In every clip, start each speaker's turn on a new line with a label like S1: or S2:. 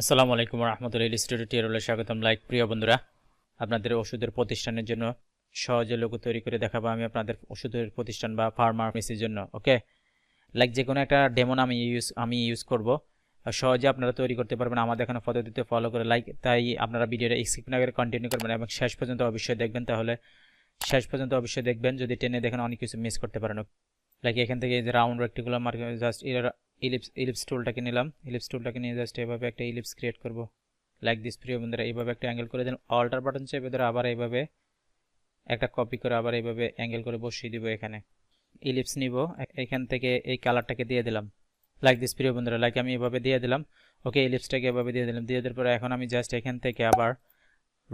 S1: আসসালামু আলাইকুম রহমতুল্লাহ স্টুডিও টিয়ারুল্লাহ স্বাগতম। লাইক, প্রিয় বন্ধুরা, আপনাদের ওষুধের প্রতিষ্ঠানের জন্য সহজে লোগো তৈরি করে দেখাবো আমি আপনাদের ওষুধের প্রতিষ্ঠান বা ফার্মাসির জন্য, ওকে? লাইক, যে কোনো একটা ডেমন আমি ইউজ আমি ইউজ করব। সহজে আপনারা তৈরি করতে পারবেন, আমাদের এখানে পদ্ধতিতে ফলো করে লাইক তাই আপনারা ভিডিওটা স্কিপ না করে কন্টিনিউ করবেন এবং শেষ পর্যন্ত অবশ্যই দেখবেন, তাহলে শেষ পর্যন্ত অবশ্যই দেখবেন। যদি টেনে দেখেন, অনেক কিছু মিস করতে পারেন লাইক এখান থেকে যে round rectangular mark just ellipse ellipse টুলটাকে নিলাম। ইলিপস টুলটাকে নিয়ে জাস্ট এভাবে একটা ইলিপস ক্রিয়েট করব। লাইক দিস প্রিয় বন্ধুরা এইভাবে একটা অ্যাঙ্গেল করে দেন। অল্টার বাটন চেপে ধরে আবার এইভাবে একটা কপি করে আবার এইভাবে অ্যাঙ্গেল করে বসিয়ে দিব এখানে। ইলিপস নিব। এখান থেকে এই কালারটাকে দিয়ে দিলাম। লাইক দিস প্রিয় বন্ধুরা লাইক আমি এভাবে দিয়ে দিলাম। ওকে ইলিপসটাকে এভাবে দিয়ে দিলাম। দিয়ে দেওয়ার পরে এখন আমি জাস্ট এখান থেকে আবার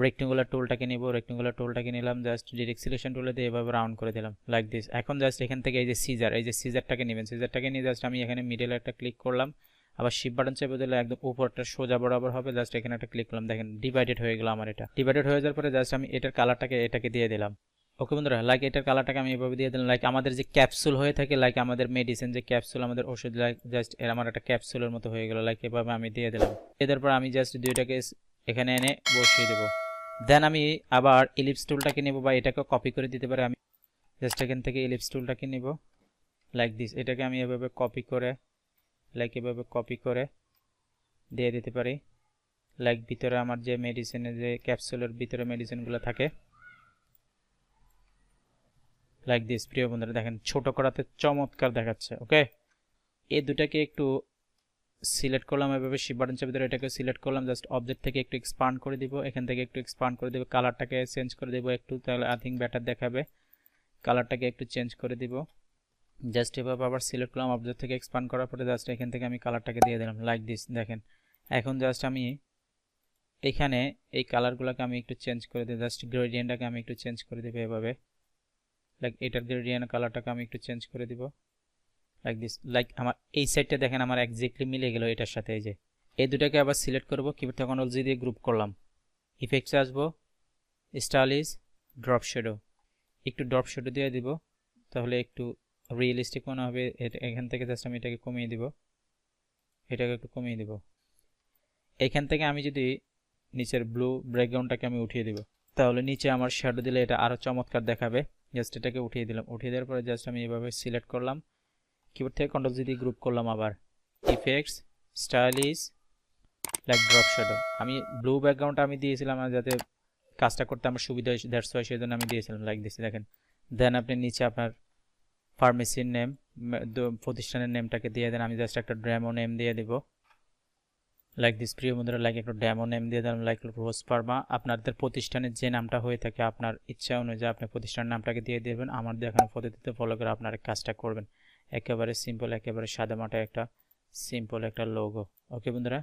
S1: রেক্টেঙ্গুলার টুলটাকে নিব রেক্টেঙ্গুলার টুলটাকে নিলাম জাস্ট ডিরেক্ট সিলেকশন টুলে দিয়ে এভাবে রাউন্ড করে দিলাম লাইক দিস এখন জাস্ট এখান থেকে এই যে সিজার এই যে সিজারটাকে নেবেন সিজারটাকে নিয়ে জাস্ট আমি এখানে মিডলে একটা ক্লিক করলাম, আবার শিপ বাটন চেপে দিলে একদম উপরটা সোজা বরাবর হবে জাস্ট এখানে একটা ক্লিক করলাম, দেখেন ডিভাইডেড হয়ে গেল আমার এটা। ডিভাইডেড হয়ে যাওয়ার পরে জাস্ট আমি এটার কালারটাকে এটাকে দিয়ে দিলাম। ওকে বন্ধুরা লাইক এটার কালারটাকে আমি এভাবে দিয়ে দিলাম লাইক আমাদের যে ক্যাপসুল হয়ে থাকে লাইক আমাদের মেডিসিন যে ক্যাপসুল আমাদের ওষুধ লাইক জাস্ট এর আমার একটা ক্যাপসুলের মতো হয়ে গেল লাইক এভাবে আমি দিয়ে দিলাম। এদের পর আমি জাস্ট দুইটাকে এখানে এনে বসিয়ে দেবো। দেন আমি আবার ইলিপস টুলটাকে নেব বা এটাকে কপি করে দিতে পারি। আমি জাস্ট এখান থেকে ইলিপস টুলটাকে নেব। লাইক দিস এটাকে আমি এভাবে কপি করে লাইক এভাবে কপি করে দিয়ে দিতে পারি। লাইক ভিতরে আমার যে মেডিসিনের যে ক্যাপসুলের ভিতরে মেডিসিনগুলো থাকে। লাইক দিস প্রিয় বন্ধুরা, দেখেন ছোট করাতে চমৎকার দেখাচ্ছে ওকে এই দুটাকে একটু সিলেক্ট করলাম, এভাবে শিপ বাটন চেপে ধরে এটাকে সিলেক্ট করলাম জাস্ট অবজেক্ট থেকে একটু এক্সপান্ড করে দিব, এখান থেকে একটু এক্সপান্ড করে দিব কালারটাকে চেঞ্জ করে দিব একটু, তাহলে আই থিঙ্ক ব্যাটার দেখাবে কালারটাকে একটু চেঞ্জ করে দিব। জাস্ট এভাবে আবার সিলেক্ট করলাম অবজেক্ট থেকে এক্সপান্ড করার পরে জাস্ট এখান থেকে আমি কালারটাকে দিয়ে দিলাম লাইক দিস দেখেন। এখন জাস্ট আমি এখানে এই কালারগুলোকে আমি একটু চেঞ্জ করে দিই জাস্ট গ্রেডিয়েন্টটাকে আমি একটু চেঞ্জ করে দেবো এভাবে। লাইক এটার গ্রেডিয়েন্ট কালারটাকে আমি একটু চেঞ্জ করে দিব। লাইক দিস লাইক আমার এই সাইডটা দেখেন আমার একজ্যাক্টলি মিলে গেল এটার সাথে এই যে। এই দুটাকে আবার সিলেক্ট করব কিবোর্ড তখন অলজি দিয়ে গ্রুপ করলাম। ইফেক্টসে আসব স্টাইলিশ ড্রপ শেডো একটু ড্রপ শেডো দিয়ে দিব, তাহলে একটু রিয়েলিস্টিক মনে হবে এখান থেকে জাস্ট আমি এটাকে কমিয়ে দিব। এটাকে একটু কমিয়ে দিব। এখান থেকে আমি যদি নিচের ব্লু ব্যাকগ্রাউন্ডটাকে আমি উঠিয়ে দিব, তাহলে নিচে আমার শ্যাডো দিলে এটা আরও চমৎকার দেখাবে। জাস্ট এটাকে উঠিয়ে দিলাম। উঠিয়ে দেওয়ার পরে জাস্ট আমি এভাবে সিলেক্ট করলাম। কিবোর্ড থেকে কন্ট্রোল জি গ্রুপ করলাম আবার। Effects stylish like drop shadow আমি ব্লু ব্যাকগ্রাউন্ডটা আমি দিয়েছিলাম যাতে কাজটা করতে আমার সুবিধা হয় দ্যাটস ওয়াই সেই জন্য আমি দিয়েছিলাম লাইক দিয়েছি দেখেন। দেন আপনি নিচে আপনার ফার্মেসির নেম প্রতিষ্ঠানের নেমটাকে দিয়ে দেন, আমি জাস্ট একটা ড্যামো নেম দিয়ে দিব। লাইক দিস প্রিয় বন্ধুরা লাইক একটা ড্যামো নেম দিয়ে দিলাম লাইক রোজ ফার্মা আপনাদের প্রতিষ্ঠানের যে নামটা হয়ে থাকে, আপনার ইচ্ছা অনুযায়ী আপনি প্রতিষ্ঠানের নামটাকে দিয়ে দেবেন, আমার দেখানো পদ্ধতিতে ফলো করে আপনার কাজটা করবেন। একেবারে সিম্পল একেবারে সাদা মাটা একটা সিম্পল একটা লোগো ওকে বন্ধুরা?